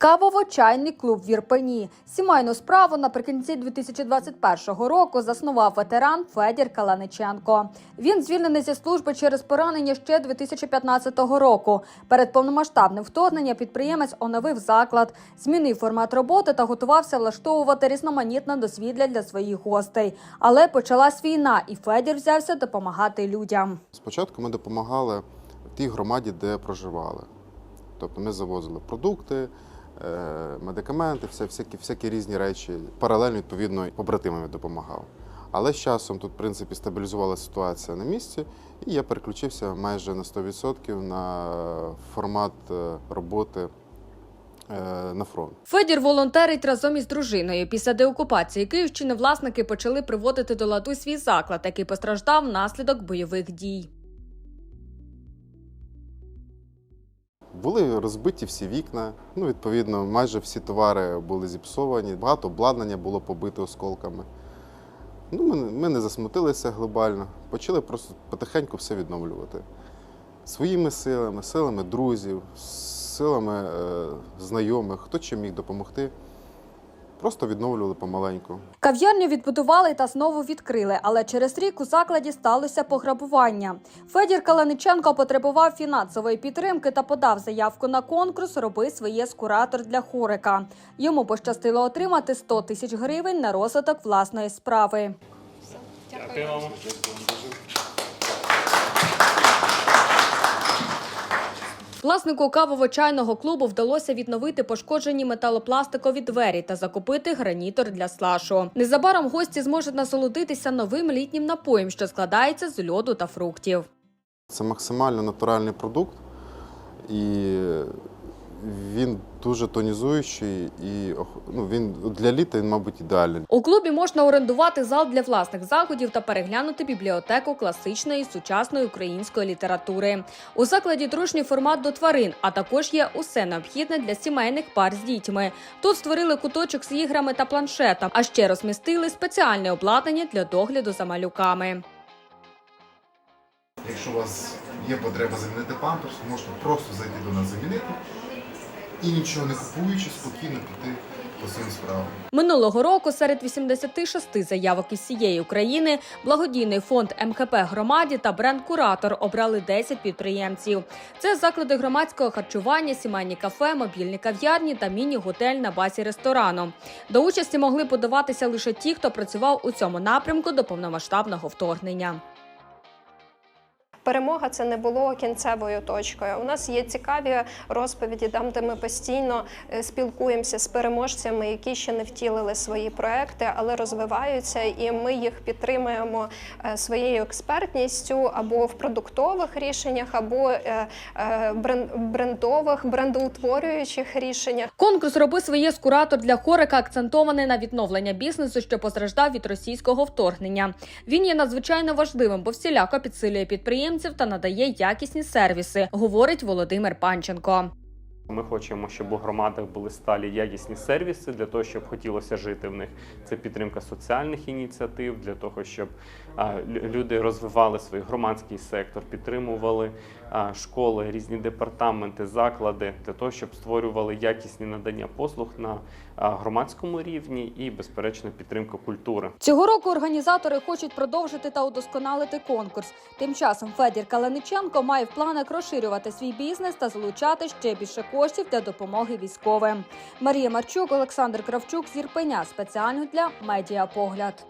Кавово-чайний клуб в Ірпені. Сімейну справу наприкінці 2021 року заснував ветеран Федір Каланиченко. Він звільнений зі служби через поранення ще 2015 року. Перед повномасштабним вторгненням підприємець оновив заклад, змінив формат роботи та готувався влаштовувати різноманітне дозвілля для своїх гостей. Але почалась війна, і Федір взявся допомагати людям. Спочатку ми допомагали тій громаді, де проживали. Тобто ми завозили продукти, медикаменти, все, всякі, всякі різні речі. Паралельно, відповідно, і побратимам допомагав. Але з часом тут, в принципі, стабілізувалася ситуація на місці, і я переключився майже на 100% на формат е, роботи е, на фронт. Федір волонтерить разом із дружиною. Після деокупації Київщини власники почали приводити до ладу свій заклад, який постраждав внаслідок бойових дій. Були розбиті всі вікна. Ну, відповідно, майже всі товари були зіпсовані, багато обладнання було побите осколками. Ну, ми, ми не засмутилися глобально, почали просто потихеньку все відновлювати. Своїми силами, силами друзів, силами е, знайомих, хто чим міг допомогти. Просто відновлювали помаленьку. Кав'ярню відбудували та знову відкрили, але через рік у закладі сталося пограбування. Федір Каланиченко потребував фінансової підтримки та подав заявку на конкурс Роби своє з куратор для хорика. Йому пощастило отримати 100 тисяч гривень на розвиток власної справи. Дякуємо. Власнику кавово-чайного клубу вдалося відновити пошкоджені металопластикові двері та закупити гранітор для слашу. Незабаром гості зможуть насолодитися новим літнім напоєм, що складається з льоду та фруктів. Це максимально натуральний продукт, і він дуже тонізуючий, і ну, він для літа він, мабуть, ідеальний. У клубі можна орендувати зал для власних заходів та переглянути бібліотеку класичної сучасної української літератури. У закладі дружній формат до тварин, а також є усе необхідне для сімейних пар з дітьми. Тут створили куточок з іграми та планшетом, а ще розмістили спеціальне обладнання для догляду за малюками. Якщо у вас є потреба замінити памперс, можете просто зайти до нас замінити і нічого не купуючи, спокійно піти по своїм справам. Минулого року серед 86 заявок із всієї України благодійний фонд МХП громаді та бренд Куратор обрали 10 підприємців. Це заклади громадського харчування, сімейні кафе, мобільні кав'ярні та міні-готель на базі ресторану. До участі могли подаватися лише ті, хто працював у цьому напрямку до повномасштабного вторгнення. Перемога це не було кінцевою точкою. У нас є цікаві розповіді, там де ми постійно е, спілкуємося з переможцями, які ще не втілили свої проекти, але розвиваються, і ми їх підтримуємо е, своєю експертністю або в продуктових рішеннях, або е, брендових, брендоутворюючих рішеннях. Конкурс Роби своє з куратор для хорика акцентований на відновлення бізнесу, що постраждав від російського вторгнення. Він є надзвичайно важливим, бо всіляко підсилює підприємців та надає якісні сервіси, говорить Володимир Панченко. Ми хочемо, щоб у громадах були сталі якісні сервіси для того, щоб хотілося жити в них. Це підтримка соціальних ініціатив для того, щоб люди розвивали свій громадський сектор, підтримували школи, різні департаменти, заклади для того, щоб створювали якісні надання послуг на громадському рівні і, безперечно, підтримка культури. Цього року організатори хочуть продовжити та удосконалити конкурс. Тим часом Федір Каланиченко має в планах розширювати свій бізнес та залучати ще більше коштів для допомоги військовим. Марія Марчук, Олександр Кравчук з Ірпеня спеціально для медіапогляд.